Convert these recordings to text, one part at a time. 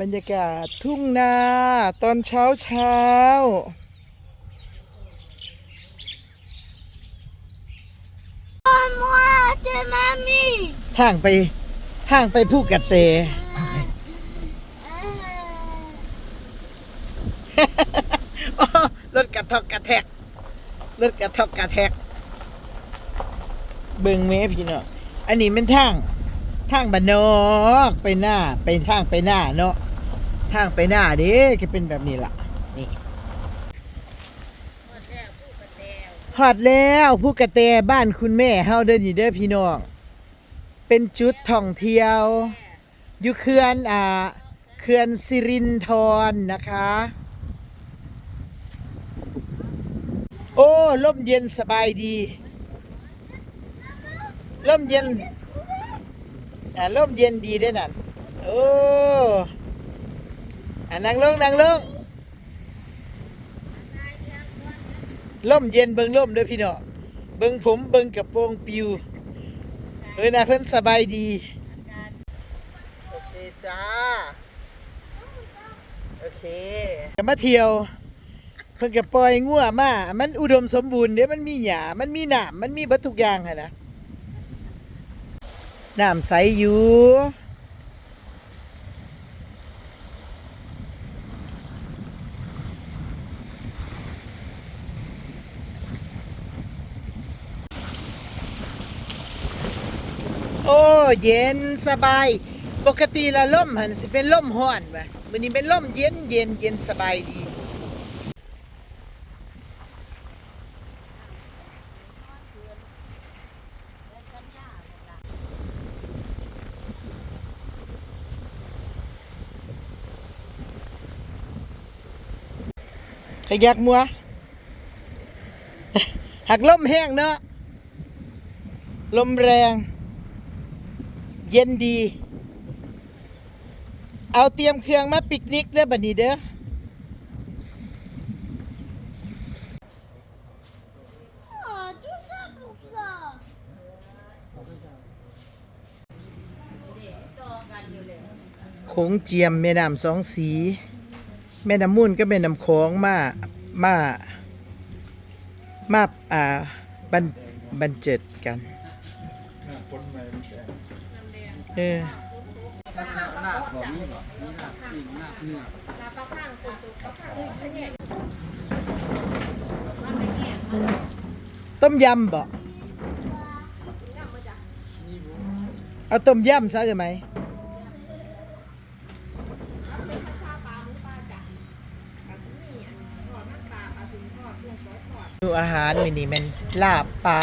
บรรยากาศทุ่งนาตอนเช้าเช้า moi, c'est mamie. ทางไปทางไปผู้กระเตอ้อรถกระทอกกระแทกรถกระทอกกระแทก เบิ่งแม่พี่เนาะอันนี้เป็นทาง ทางบ้านนอกไปหน้าไปทางไปหน้าเนาะทางไปหน้าเด้ก็เป็นแบบนี้ล่ะนี่ฮอดแล้วผู้กระแตบ้านคุณแม่เฮาเด้อนี่เด้อพี่น้องเป็นจุดท่องเที่ยวอยู่เขื่อนอ่าเขื่อนสิรินธรนะคะ โอ้ล่มเย็นสบายดีล่มเย็น อ่าล่มเย็นดีเด้วยนั่นโอ้อ่านั่งลงนั่งลงล่มเย็นเบิ่งล่มด้อพี่น้อเบิ่งผมเบิ่งกระโปรงปิวเฮ้ยนะเพิ่นสบายดีโอเคจ้าโอเคจะมาเที่ยวเพิ่นก็ปล่อยงัวมา มันอุดมสมบูรณ์เด้มันมีหญ้ามันมีน้ำมันมีเบิดทุกอย่างหั่นนะ น้ำใสอยู่โอ้เย็นสบาย ปกติละล่มหันสิเป็นล่มห้อนว่ะมื้อนี้เป็นล่มเย็นเย็นเย็นสบายดี ขยักมัวหักลมแห้งเนาะลมแรง เย็นดี เอาเตรียมเครื่องมาปิกนิกเด้อบัดนี้เด้อโขงเจียมแม่น้ำสองสี แม่น้ำมูลก็แม่น้ำโขงมามามาอ่าบันบันเจิดกันเออต้มยำบ่เอาต้มยำซะใช่ไหม ดูอาหารมินี่มันลาบปลา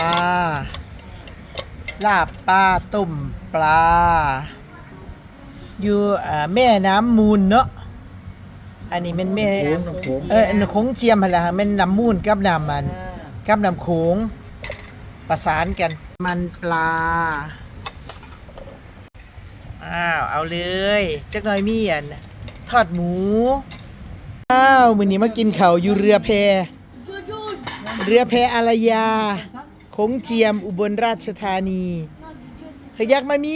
ลาบปลาต้มปลา อยู่แม่น้ำมูลเนาะ อันนี้มันแม่โขงเออโขงเจียมหั่นละมันน้ำมูลกับน้ำมันกับน้ำโขงประสานกัน มันปลา อ้าว เอาเลยจักหน่อยมีอันทอดหมู อ้าวมื้อนี้มากินข้าวอยู่เรือแพ เรือแพอารยาโขงเจียมอุบลราชธานีเฮยยักมามี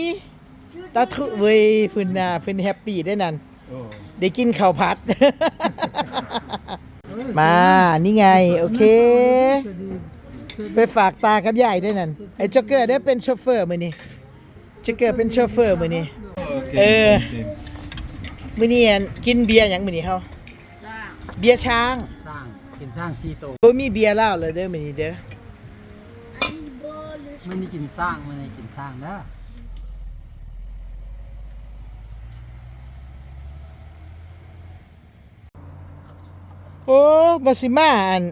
ตาทุเวยเพื้นนาเพื้นแฮปปี้ได้นั่นโอ้ได้กินข้าวผัด มานี่ไง โอเค ไปฝากตากับยายด้วยนั่นไอ้จ็อกเกอร์ได้เป็นโชเฟอร์มือนี้จ็อกเกอร์เป็นโชเฟอร์มือนี้เออมือนี้อั่นกินเบียร์หยังมือนี้เฮาเบียร์ช้างสร้าง กินสร้างซีโตบ่มีเบียร์เหล้าเลยเด้อมือนี้เด้อมันนี่กินสร้างมันนี่กินสร้างนะโอ้บาสิมาอัน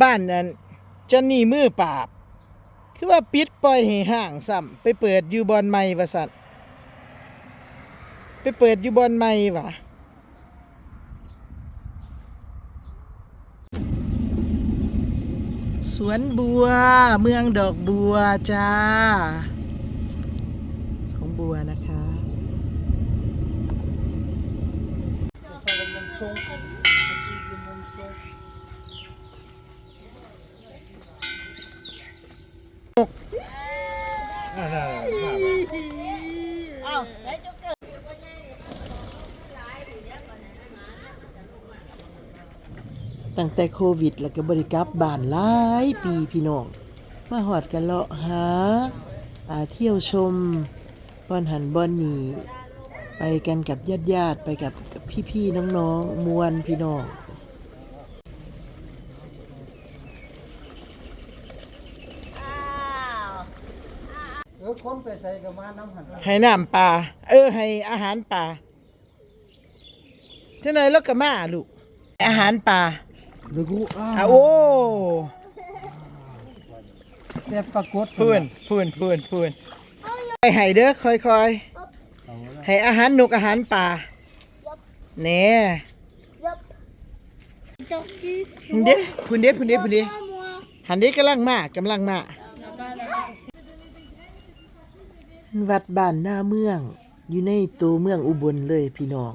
บ้านอันเจันนี่มือปราบ คือว่าปิดปล่อยให้ห่างซ้ำไปเปิดอยู่บอนใหม่ว่าสัตว์ไปเปิดอยู่บอนใหม่วะ สวนบัว เมืองดอกบัวจ้า สวนบัวนะคะ น่าน่าน่า อ้าวไหนจะเกิด ตั้งแต่โควิด แล้วก็บริกลับบ้านหลายปีพี่น้องมาหอดกันเลาะหาอาเที่ยวชมบอนหันบอนนีไปกันกับญาติญาติๆไปกับกับพี่ๆน้องๆมวลพี่น้องเออคนไปใส่กับมาน้ำหันให้น้ำปลาเออ ให้อาหารปลาเท่าไหร่แล้วก็มาลูกอาหารปลา ดูกูอ้าอะโอ้แต่ปรากฏพูนพูนพูนพูนไปให้เด้อค่อยๆให้อาหารนกอาหารปลาแหน่ Yup. Tortue. พุ่นเด้พุ่นเด้พุ่นเด้พุ่นเด้ Pas moi. หันเด้กำลังมากำลังมาวัดบ้านหน้าเมือง อยู่ในตัวเมืองอุบลเลยพี่น้อง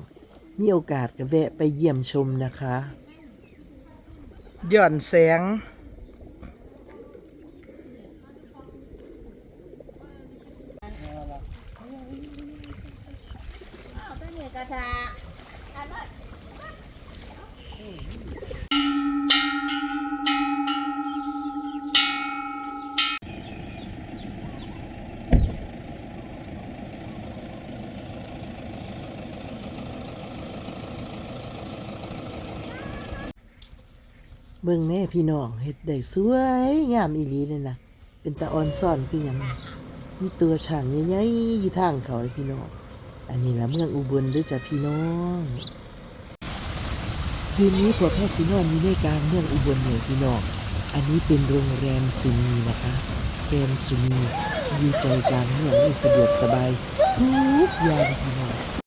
มีโอกาสก็แวะไปเยี่ยมชมนะคะ ย่อนแสง เบิ่งแม่พี่น้องเฮ็ดได้สวยงามอีหลีเลยนะเป็นตาออนซ่อนคือหยังมีตัวช่างใหญ่ๆอยู่ทางเขาเลยพี่น้อง อันนี้ละเมืองอุบลด้วยจ้ะพี่น้องคืนนี้พวแพทย์สินอนอยู่ในกลางเมืองอุบลเลยพี่น้อง อันนี้เป็นโรงแรมสุนีนะคะแรมสุนีอยู่ใจกลางเมืองสะดวกสบายทุกอย่างพี่น้อง